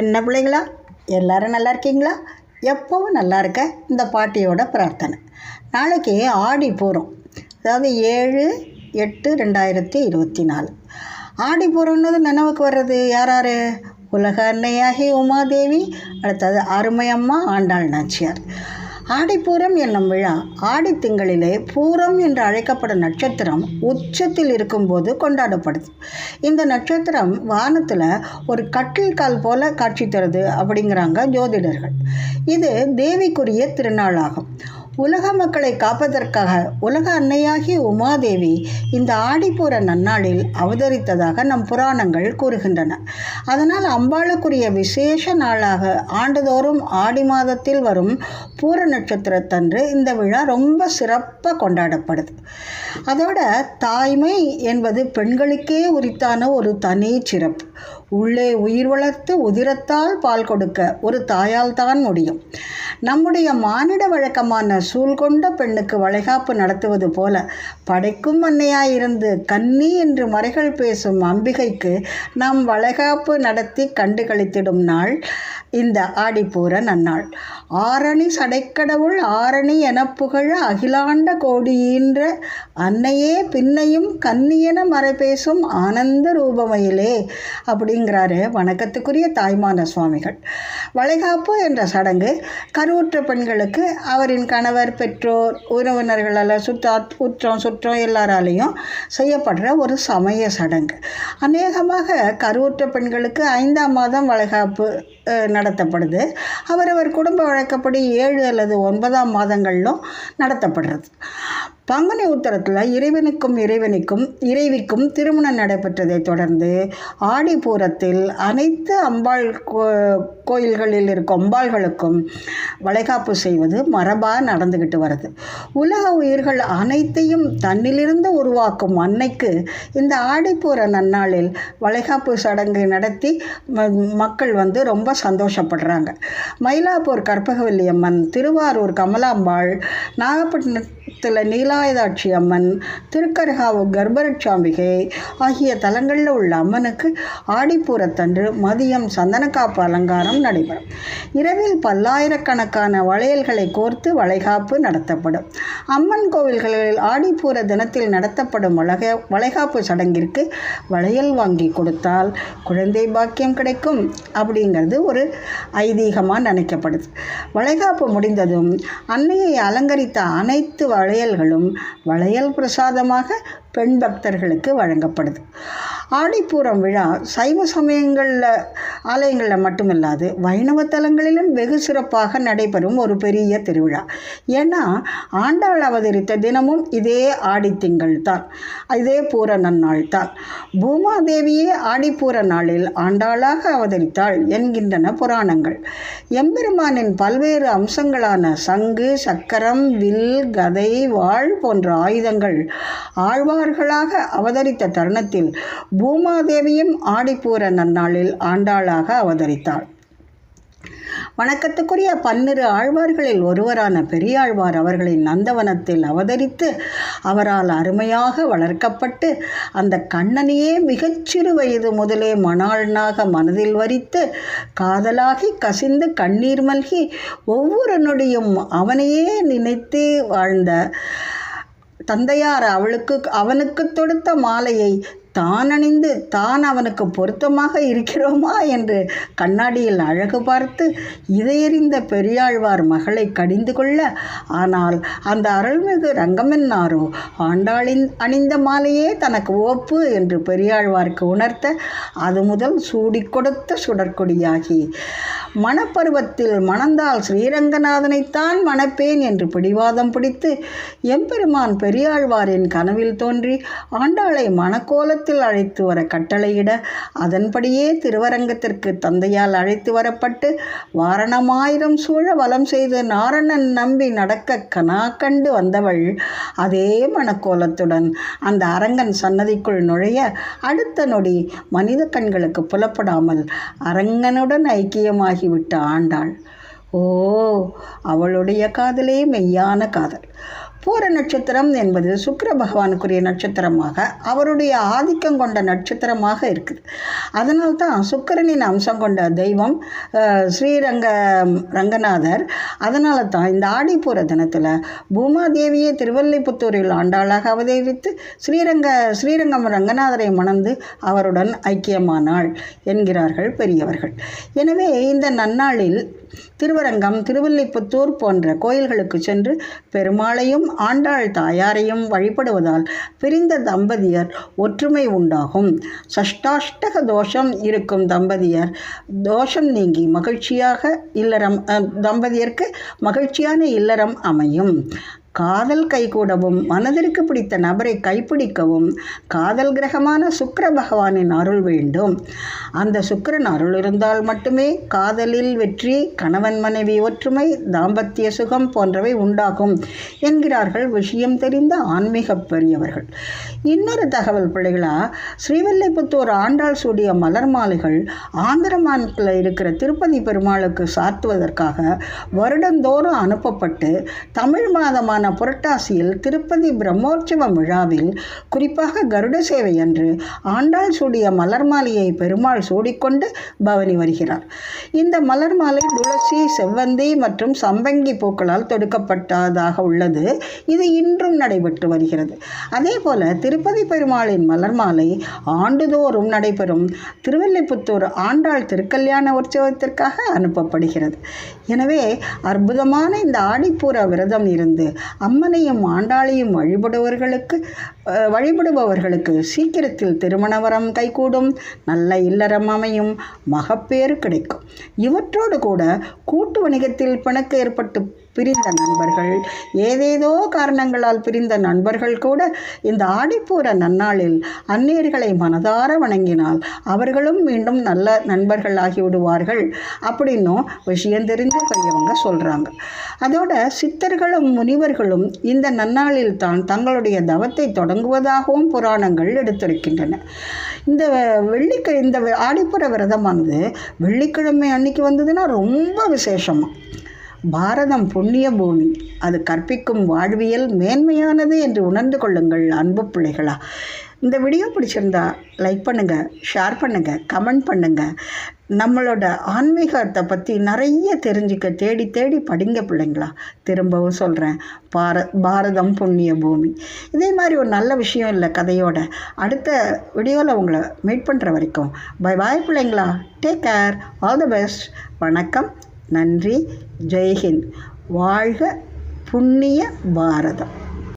என்ன பிள்ளைங்களா? எல்லாரும் நல்லா இருக்கீங்களா? எப்போவும் நல்லா இருக்க. இந்த பாட்டியோட பிரார்த்தனை. நாளைக்கு ஆடி பூரம் அதாவது ஏழு எட்டு ரெண்டாயிரத்தி இருபத்தி நாலு ஆடி பூரம்னது நினைவுக்கு வர்றது யார் யார்? உலக அன்னையாகி உமாதேவி அடுத்தது அருமையம்மா ஆண்டாள் நாச்சியார். ஆடிப்பூரம் என்னும் விழா ஆடி திங்களிலே பூரம் என்று அழைக்கப்படும் நட்சத்திரம் உச்சத்தில் இருக்கும்போது கொண்டாடப்படுது. இந்த நட்சத்திரம் வானத்தில் ஒரு கட்டில் கால் போல காட்சி தருது அப்படிங்கிறாங்க ஜோதிடர்கள். இது தேவிக்குரிய திருநாளாகும். உலக மக்களை காப்பதற்காக உலக அன்னையாகி உமாதேவி இந்த ஆடிப்பூர நன்னாளில் அவதரித்ததாக நம் புராணங்கள் கூறுகின்றன. அதனால் அம்பாளுக்குரிய விசேஷ நாளாக ஆண்டுதோறும் ஆடி மாதத்தில் வரும் பூர நட்சத்திரத்தன்று இந்த விழா ரொம்ப சிறப்பாக கொண்டாடப்படுது. அதோட தாய்மை என்பது பெண்களுக்கே உரித்தான ஒரு தனி சிறப்பு. உள்ளே உயிர் வளர்த்து உதிரத்தால் பால் கொடுக்க ஒரு தாயால் தான் முடியும். நம்முடைய மானிட வழக்கமான சூழ் கொண்ட பெண்ணுக்கு வளைகாப்பு நடத்துவது போல படைக்கும் அன்னையாயிருந்து கன்னி என்று மறைகள் பேசும் அம்பிகைக்கு நாம் வளைகாப்பு நடத்தி கண்டு கழித்திடும் நாள் இந்த ஆடிப்பூர நன்னாள் ஆரணி சடைக்கடவுள் ஆரணி என புகழ அகிலாண்ட கோடியின்ற அன்னையே பின்னையும் கன்னியென மறைபேசும் ஆனந்த ரூபமையிலே அப்படிங்கிறாரு வணக்கத்துக்குரிய தாய்மான சுவாமிகள். வளைகாப்பு என்ற சடங்கு கருவுற்ற பெண்களுக்கு அவரின் கணவர் பெற்றோர் உறவினர்களால் சுற்றா உற்றம் சுற்றம் எல்லாராலையும் செய்யப்படுற ஒரு சமய சடங்கு. அநேகமாக கருவுற்ற பெண்களுக்கு ஐந்தாம் மாதம் வளைகாப்பு நட நடத்தப்படுது. அவரவர் குடும்ப வழக்கப்படி ஏழு அல்லது ஒன்பதாம் மாதங்களிலும் நடத்தப்படுறது. பங்குனி உத்தரத்தில் இறைவனுக்கும் இறைவனுக்கும் இறைவிக்கும் திருமணம் நடைபெற்றதை தொடர்ந்து ஆடிப்பூரத்தில் அனைத்து அம்பாள் கோ கோயில்களில் இருக்கும் அம்பாள்களுக்கும் வளைகாப்பு செய்வது மரபாக நடந்துக்கிட்டு வருது. உலக உயிர்கள் அனைத்தையும் தன்னிலிருந்து உருவாக்கும் அன்னைக்கு இந்த ஆடிப்பூர நன்னாளில் வளைகாப்பு சடங்கு நடத்தி மக்கள் வந்து ரொம்ப சந்தோஷப்படுறாங்க. மயிலாப்பூர் கற்பகவல்லி அம்மன் திருவாரூர் கமலாம்பாள் நாகப்பட்டினத்தில் நீலா நீலாயுதாட்சி அம்மன் திருக்கருகாவு கர்ப்பரட்சாம்பிகை ஆகிய தலங்களில் உள்ள அம்மனுக்கு ஆடிப்பூரத்தன்று மதியம் சந்தனக்காப்பு அலங்காரம் நடைபெறும். இரவில் பல்லாயிரக்கணக்கான வளையல்களை கோர்த்து வளைகாப்பு நடத்தப்படும். அம்மன் கோவில்களில் ஆடிப்பூர தினத்தில் நடத்தப்படும் வளக வளைகாப்பு சடங்கிற்கு வளையல் வாங்கி கொடுத்தால் குழந்தை பாக்கியம் கிடைக்கும் அப்படிங்கிறது ஒரு ஐதீகமாக நினைக்கப்படுது. வளைகாப்பு முடிந்ததும் அன்னையை அலங்கரித்த அனைத்து வளையல்களும் வளையல் பிரசாதமாக பெண் பக்தர்களுக்கு வழங்கப்படுது. ஆடிப்பூரம் விழா சைவ சமயங்களில் ஆலயங்களில் மட்டுமில்லாது வைணவ தலங்களிலும் வெகு சிறப்பாக நடைபெறும் ஒரு பெரிய திருவிழா. ஏன்னா ஆண்டாள் அவதரித்த தினமும் இதே ஆடித்திங்கள் தான். இதே பூர நன்னாள் தான். பூமாதேவியே ஆடிப்பூர நாளில் ஆண்டாளாக அவதரித்தாள் என்கின்றன புராணங்கள். எம்பெருமானின் பல்வேறு அம்சங்களான சங்கு சக்கரம் வில் கதை வாழ் போன்ற ஆயுதங்கள் ஆழ்வார்களாக அவதரித்த தருணத்தில் பூமாதேவியும் ஆடிப்பூர நன்னாளில் ஆண்டாளாக அவதரித்தாள். வணக்கத்துக்குரிய பன்னிரு ஆழ்வார்களில் ஒருவரான பெரியாழ்வார் அவர்களின் நந்தவனத்தில் அவதரித்து அவரால் அருமையாக வளர்க்கப்பட்டு அந்த கண்ணனையே மிகச்சிறு வயது முதலே மணாளனாக மனதில் வரித்து காதலாகி கசிந்து கண்ணீர் மல்கி ஒவ்வொரு நொடியும் அவனையே நினைத்து வாழ்ந்த தந்தையார் அவளுக்கு அவனுக்கு தொடுத்த மாலையை தான் அணிந்து தான் அவனுக்கு பொருத்தமாக இருக்கிறோமா என்று கண்ணாடியில் அழகு பார்த்து இதையறிந்த பெரியாழ்வார் மகளை கடிந்து கொள்ள ஆனால் அந்த அருள்மிகு ரங்கமென்னாரோ? ஆண்டாளின் அணிந்த மாலையே தனக்கு ஓப்பு என்று பெரியாழ்வார்க்கு உணர்த்த அது முதல் சூடி கொடுத்த சுடற்கொடியாகி மணப்பருவத்தில் மணந்தால் ஸ்ரீரங்கநாதனைத்தான் மணப்பேன் என்று பிடிவாதம் பிடித்து எம்பெருமான் பெரியாழ்வாரின் கனவில் தோன்றி ஆண்டாளை மணக்கோலத்தில் அழைத்து வர கட்டளையிட அதன்படியே திருவரங்கத்திற்கு தந்தையால் அழைத்து வரப்பட்டு வாரணமாயிரம் சூழ வலம் செய்து நாரணன் நம்பி நடக்க கனா கண்டு வந்தவள் அதே மணக்கோலத்துடன். அந்த அரங்கன் சன்னதிக்குள் நுழைய அடுத்த நொடி மனித கண்களுக்கு புலப்படாமல் அரங்கனுடன் ஐக்கியமாகி ஆகிவிட்ட ஆண்டாள். ஓ அவளுடைய காதலே மெய்யான காதல். பூர நட்சத்திரம் என்பது சுக்கர பகவானுக்குரிய நட்சத்திரமாக அவருடைய ஆதிக்கம் கொண்ட நட்சத்திரமாக இருக்குது. அதனால்தான் சுக்கிரனின் அம்சம் கொண்ட தெய்வம் ஸ்ரீரங்க ரங்கநாதர். அதனால தான் இந்த ஆடிப்பூர தினத்தில் பூமாதேவியை திருவல்லிபுத்தூரில் ஆண்டாளாக அவதரித்து ஸ்ரீரங்க ஸ்ரீரங்கம் ரங்கநாதரை மணந்து அவருடன் ஐக்கியமானாள் என்கிறார்கள் பெரியவர்கள். எனவே இந்த நன்னாளில் திருவரங்கம் திருவில்லிபுத்தூர் போன்ற கோயில்களுக்கு சென்று பெருமாளையும் ஆண்டாள் தாயாரையும் வழிபடுவதால் பிரிந்த தம்பதியர் ஒற்றுமை உண்டாகும். சஷ்டாஷ்டக தோஷம் இருக்கும் தம்பதியர் தோஷம் நீங்கி மகிழ்ச்சியாக இல்லறம் தம்பதியர்க்கு தம்பதியருக்கு மகிழ்ச்சியான இல்லறம் அமையும். காதல் கைகூடவும் மனதிற்கு பிடித்த நபரை கைப்பிடிக்கவும் காதல் கிரகமான சுக்கர பகவானின் அருள் வேண்டும். அந்த சுக்கிரன் அருள் இருந்தால் மட்டுமே காதலில் வெற்றி கணவன் மனைவி ஒற்றுமை தாம்பத்திய சுகம் போன்றவை உண்டாகும் என்கிறார்கள் விஷயம் தெரிந்த ஆன்மீக பெரியவர்கள். இன்னொரு தகவல் பிள்ளைகளா ஸ்ரீவல்லிபுத்தூர் ஆண்டாள் சூடிய மலர் மாலைகள் ஆந்திர மாநிலத்தில் இருக்கிற திருப்பதி பெருமாளுக்கு சாத்துவதற்காக வருடந்தோறும் அனுப்பப்பட்டு தமிழ் மாதமான புரட்டாசியில் திருப்பதி பிரம்மோற்சவ விழாவில் குறிப்பாக கருட சேவை அன்று ஆண்டாள் சூடிய மலர் மாலையை பெருமாள் சூடிக்கொண்டு பவனி வருகிறார். இந்த மலர் மாலை துளசி செவ்வந்தி மற்றும் சம்பங்கி பூக்களால் தொடுக்கப்பட்டதாக உள்ளது. இது இன்றும் நடைபெற்று வருகிறது. அதே போல திருப்பதி பெருமாளின் மலர் மாலை ஆண்டுதோறும் நடைபெறும் திருவல்லிபுத்தூர் ஆண்டாள் திருக்கல்யாண உற்சவத்திற்காக அனுப்பப்படுகிறது. எனவே அற்புதமான இந்த ஆடிப்பூர விரதம் இருந்து அம்மனையும் ஆண்டாளையும் வழிபடுபவர்களுக்கு வழிபடுபவர்களுக்கு சீக்கிரத்தில் திருமண வரம் கைகூடும். நல்ல இல்லறம் அமையும். மகப்பேறு கிடைக்கும். இவற்றோடு கூட கூட்டு வணிகத்தில் பிணக்கு ஏற்பட்டு பிரிந்த நண்பர்கள். ஏதேதோ காரணங்களால் பிரிந்த நண்பர்கள் கூட இந்த ஆடிப்பூர நன்னாளில் அந்நியர்களை மனதார வணங்கினால் அவர்களும் மீண்டும் நல்ல நண்பர்கள் ஆகிவிடுவார்கள் அப்படின்னும் விஷயம் தெரிஞ்சு பெரியவங்க சொல்கிறாங்க அதோட சித்தர்களும் முனிவர்களும் இந்த நன்னாளில் தான் தங்களுடைய தவத்தை தொடங்குவதாகவும் புராணங்கள் எடுத்துரைக்கின்றன. இந்த வெள்ளிக்க இந்த ஆடிப்புற விரதமானது வெள்ளிக்கிழமை அன்னைக்கு வந்ததுன்னா ரொம்ப விசேஷமாக பாரதம் புண்ணிய பூமி. அது கற்பிக்கும் வாழ்வியல் மேன்மையானது என்று உணர்ந்து கொள்ளுங்கள் அன்பு பிள்ளைகளா. இந்த வீடியோ பிடிச்சிருந்தா லைக் பண்ணுங்கள் ஷேர் பண்ணுங்கள் கமெண்ட் பண்ணுங்கள் நம்மளோட ஆன்மீகத்தை பற்றி நிறைய தெரிஞ்சுக்க தேடி தேடி படிங்க பிள்ளைங்களா. திரும்பவும் சொல்கிறேன் பார பாரதம் புண்ணிய பூமி. இதே மாதிரி ஒரு நல்ல விஷயம் இல்லை கதையோட. அடுத்த வீடியோவில் உங்களை மீட் பண்ணுற வரைக்கும். பை பாய் பிள்ளைங்களா. Take care all the best வணக்கம். நன்றி. ஜெய்ஹிந்த். வாழ்க புண்ணிய பாரதம்.